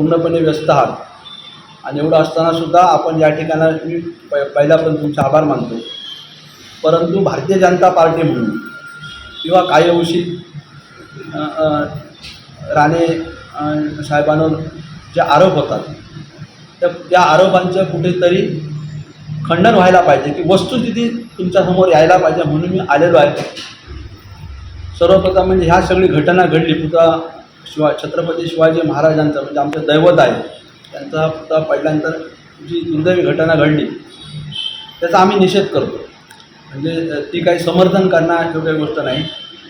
पूर्णपणे व्यस्त आहात. आणि एवढं असतानासुद्धा आपण या ठिकाणी मी प पहिला पण तुमचा आभार मानतो. परंतु भारतीय जनता पार्टी म्हणून किंवा काही अंशी राणे साहेबांवर जे आरोप होतात तर त्या आरोपांचं कुठेतरी खंडन व्हायला पाहिजे की वस्तुस्थिती तुमच्यासमोर यायला पाहिजे म्हणून मी आलेलो आहे. सर्वप्रथम म्हणजे ह्या सगळी घटना घडली. पुता शिवा छत्रपती शिवाजी महाराजांचं म्हणजे आमचं दैवत आहे. त्यांचा पुतळा पडल्यानंतर जी दुर्दैवी घटना घडली त्याचा आम्ही निषेध करतो. म्हणजे ती काही समर्थन करणार योग्य गोष्ट नाही.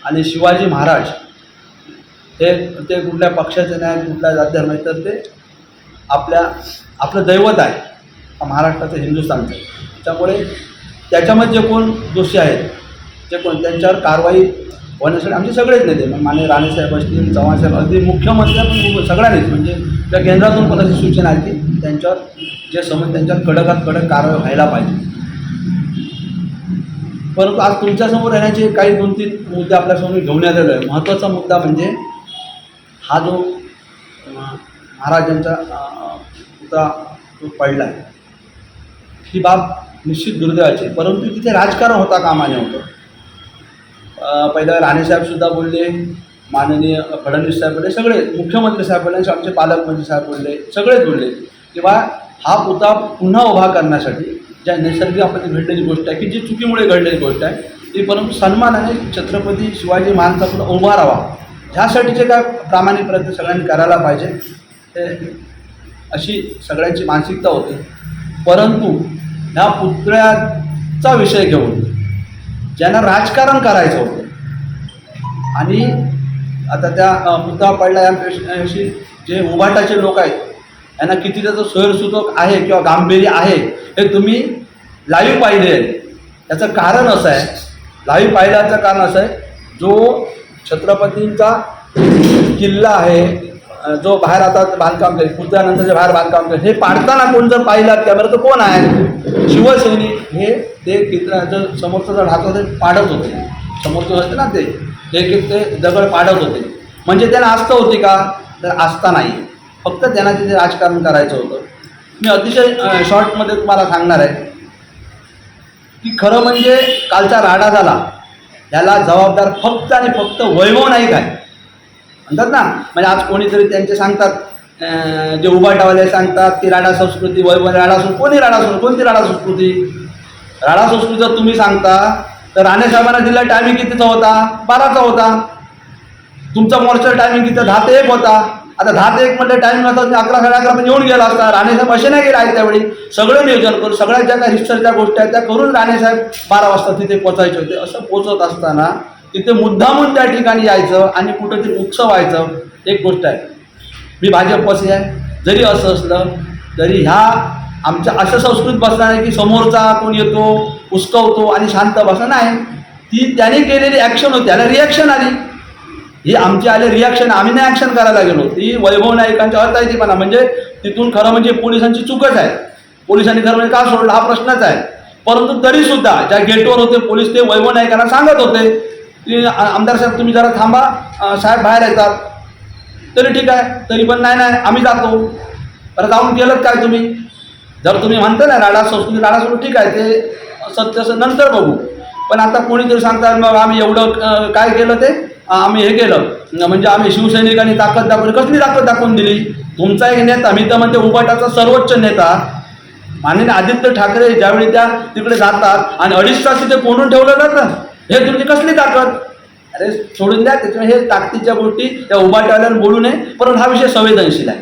आणि शिवाजी महाराज हे ते कुठल्या पक्षाचे नाही कुठल्या जात्या नाही तर ते आपल्या आपलं दैवत आहे महाराष्ट्राचं हिंदुस्थानचं. त्यामुळे त्याच्यामध्ये जे कोण दोषी आहेत? जे कोण त्यांच्यावर कारवाई होण्यासाठी आमचे सगळेच नेते मग माने राणेसाहेब असतील चव्हाणसाहेब अगदी मुख्यमंत्री पण सगळ्यांनीच. म्हणजे त्या केंद्रातून पण अशी सूचना आहे की त्यांच्यावर जे समज त्यांच्यावर कडकात कडक कारवाई व्हायला पाहिजे. परंतु आज तुमच्यासमोर येण्याचे काही दोन तीन मुद्दे आपल्यासमोर घेऊन आलेलो आहे. महत्त्वाचा मुद्दा म्हणजे हा जो महाराजांचा पुतळा जो पडला आहे ही बाब निश्चित दुर्दैवाची परंतु तिथे राजकारण होता कामाने होतं. पहिलं राणेसाहेबसुद्धा बोलले माननीय फडणवीस साहेब बोलले सगळे मुख्यमंत्री साहेब बोलले आमचे पालकमंत्री साहेब बोलले सगळेच बोलले किंवा हा पुतळा पुन्हा उभा करण्यासाठी ज्या नैसर्गिक आपल्याला घडलेली गोष्ट आहे की जी चुकीमुळे घडलेली गोष्ट आहे ती परंतु सन्मानाने छत्रपती शिवाजी महाराजांचा पुन्हा उभा राहावा. ह्यासाठीचे काय प्रामाणिक प्रयत्न सगळ्यांनी करायला पाहिजे ते अशी सगळ्यांची मानसिकता होती. परंतु ह्या पुतळ्याचा विषय घेऊन ज्यांना राजकारण करायचं होतं. आणि आता त्या मुद्दा पडला याविषयी जे उभाटाचे लोक आहेत यांना किती त्याचं सोयरसूचक आहे किंवा गांभीर्य आहे हे तुम्ही लाईव्ह पाहिले याचं कारण असं आहे लाईव्ह पाहिल्याचं कारण असं आहे जो छत्रपतींचा किल्ला आहे जो बाहेर आता बांधकाम करेल पुतळ्यानंतर जे बाहेर बांधकाम करेल हे पाडताना कोण जर पाहिलं कॅमेरा तर कोण आहे? शिवसैनिक हे ते किल्ल्याचं समोरचं जर ढाचं ते पाडत होते. समोरचं असते ना ते ते एक ते दगड पाडत होते. म्हणजे त्यांना आस्था होती का? तर आस्था नाही. फक्त त्यांना तिथे राजकारण करायचं होतं. मी अतिशय शॉर्टमध्ये तुम्हाला सांगणार आहे की खरं म्हणजे कालचा राडा झाला. याला जबाबदार फक्त आणि फक्त वैभव नाही काय म्हणतात ना म्हणजे आज कोणीतरी त्यांचे सांगतात जे उभाटावाले सांगतात की राडा संस्कृती वैभव राडा संस्कृती कोणी राडा संस्कृती कोणती राडा संस्कृती? राणा संस्कृती जर तुम्ही सांगता तर राणेसाहेबांना दिला टायमिंग कितीचा होता? बाराचा होता. तुमचा मोर्चा टायमिंग किती दहा ते एक होता. आता दहा ते एक म्हणजे टायमिंग असतात अकरा साडे अकरा येऊन गेला असता. राणेसाहेब असे नाही गेले आहेत त्यावेळी सगळं नियोजन करून सगळ्या ज्या काही ज्या गोष्टी आहेत त्या करून राणेसाहेब बारा वाजता तिथे पोचायचे होते. असं पोचत असताना तिथे मुद्दामून त्या ठिकाणी यायचं आणि कुठंतरी उत्सव व्हायचं. एक गोष्ट आहे. मी भाजपपाशी आहे. जरी असं असलं तरी ह्या आमच्या असं संस्कृत भाषा आहे की समोरचा कोण येतो उस्कवतो आणि शांत भाषा नाही. ती त्याने केलेली ॲक्शन होती. त्याला रिॲक्शन आली. ही आमची आले रिॲक्शन आम्ही नाही ॲक्शन करायला गेलो. ती वैभव नाईकांच्या अर्थायतीपणा म्हणजे तिथून खरं म्हणजे पोलिसांची चूकच आहे. पोलिसांनी खरं म्हणजे का सोडलं? हा प्रश्नच आहे. परंतु तरीसुद्धा ज्या गेटवर होते पोलीस ते वैभव नाईकांना सांगत होते की आमदार साहेब तुम्ही जरा थांबा. साहेब बाहेर येतात. तरी ठीक आहे. तरी पण नाही नाही. आम्ही जातो. बरं जाऊन गेलत काय तुम्ही? जर तुम्ही म्हणता ना राडा संस्कृती राडा संस्कृती ठीक आहे ते सत्य नंतर बघू. पण आता कोणीतरी सांगतात मग आम्ही एवढं काय केलं ते? आम्ही हे केलं. म्हणजे आम्ही शिवसैनिकांनी ताकद दाखवली. कसली ताकद दाखवून दिली? तुमचा एक नेता मी तर म्हणते उबाटाचा सर्वोच्च नेता. माननीय आदित्य ठाकरे ज्यावेळी त्या तिकडे जातात आणि अडीच तास तिथे कोंडून ठेवलं जातं हे तुमची कसली ताकद? अरे सोडून द्या त्याच्यामुळे हे ताकदीच्या गोष्टी त्या उभाट्यावर बोलू नये. परंतु हा विषय संवेदनशील आहे.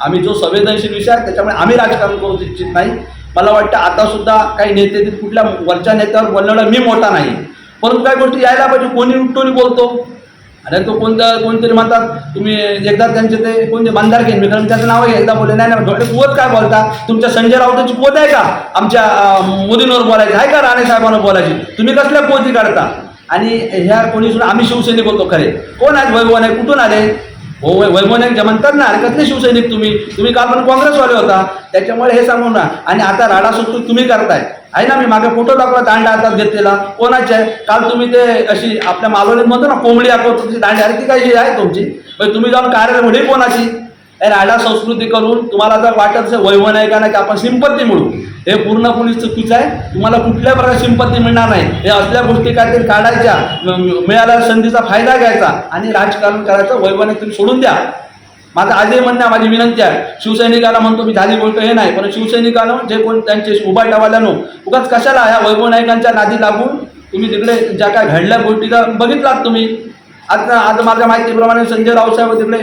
आम्ही जो संवेदनशील विषय आहे त्याच्यामुळे आम्ही राजकारण करू इच्छित नाही. मला वाटतं आता सुद्धा काही नेते ते कुठल्या वरच्या नेत्यावर बोलण्याला मी मोठा नाही. परंतु काही गोष्टी यायला पाहिजे. कोणी उठून बोलतो. आणि तो कोणत्या कोणतरी म्हणतात तुम्ही एकदा त्यांचे ते कोणते बंधार घेईन मी कारण त्याचं नाव आहे एकदा बोलले नाही नाही पोत काय बोलता? तुमच्या संजय राऊताची पोत आहे का? आमच्या मोदींवर बोलायची. आहे का राणे साहेबांवर बोलायची? तुम्ही कसल्या पोती काढता? आणि ह्या कोणी सुद्धा आम्ही शिवसेने बोलतो खरे. कोण आहेत वैभव आहे कुठून आले? हो वै वैभव नाईक जे म्हणतात ना कसले शिवसैनिक तुम्ही. तुम्ही काल पण काँग्रेसवाले होता. त्याच्यामुळे हे सांगू ना आणि आता राडा सुटू तुम्ही करताय. आहे ना मी मागे फोटो दाखवला दांडा हातात घेतलेला. कोणाचे? आहे काल तुम्ही ते अशी आपल्या मालवणीत म्हणतो ना कोंबडी आखवतो तुमची दांडी. अरे ती काय आहे तुमची? म्हणजे तुम्ही जाऊन कार्यालय कोणाची? राडा संस्कृती करून तुम्हाला जर वाटत असेल वैभव का की आपण सिंपत्ती मिळू हे पूर्णपणे चुकीचं आहे. तुम्हाला कुठल्या प्रकारे सिंपत्ती मिळणार नाही. हे असल्या गोष्टी काहीतरी काढायच्या मिळाल्या संधीचा फायदा घ्यायचा आणि राजकारण करायचं वैभव तुम्ही सोडून द्या. माझं आजही म्हणणं आहे, माझी विनंती आहे. शिवसैनिकाला म्हणतो मी झाली गोष्ट हे नाही. पण शिवसैनिकानं जे कोण त्यांचे उभा उभाटावाल्यानो उगाच कशाला ह्या वैभव नायकांच्या नादी लागून तुम्ही तिकडे ज्या काय घडल्या गोष्टीचा बघितलात तुम्ही. आज आज माझ्या माहितीप्रमाणे संजय रावसाहेब तिकडे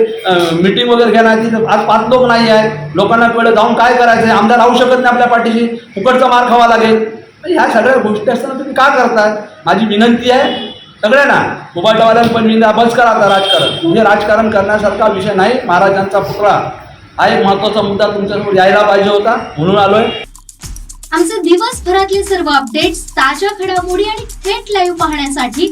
मिटिंग वगैरे घेणार तिथे. आज पाच लोक नाही आहे लोकांना कळलं जाऊन काय करायचं आमदार राहू शकत नाही आपल्या पाठीशी. फुकटचा मार खावा लागेल. ह्या सगळ्या गोष्टी असताना तुम्ही का करताय? माझी विनंती आहे सगळ्यांना. मोबाईलवाल्यां पण मी बस करा आता राजकारण. म्हणजे राजकारण करण्यासारखा विषय नाही महाराजांचा पुतळा. हा एक महत्त्वाचा मुद्दा तुमच्यासमोर यायला पाहिजे होता म्हणून आलोय. आमचे दिवसभरातले सर्व अपडेट्स ताज्या घडामोडी आणि थेट लाईव्ह पाहण्यासाठी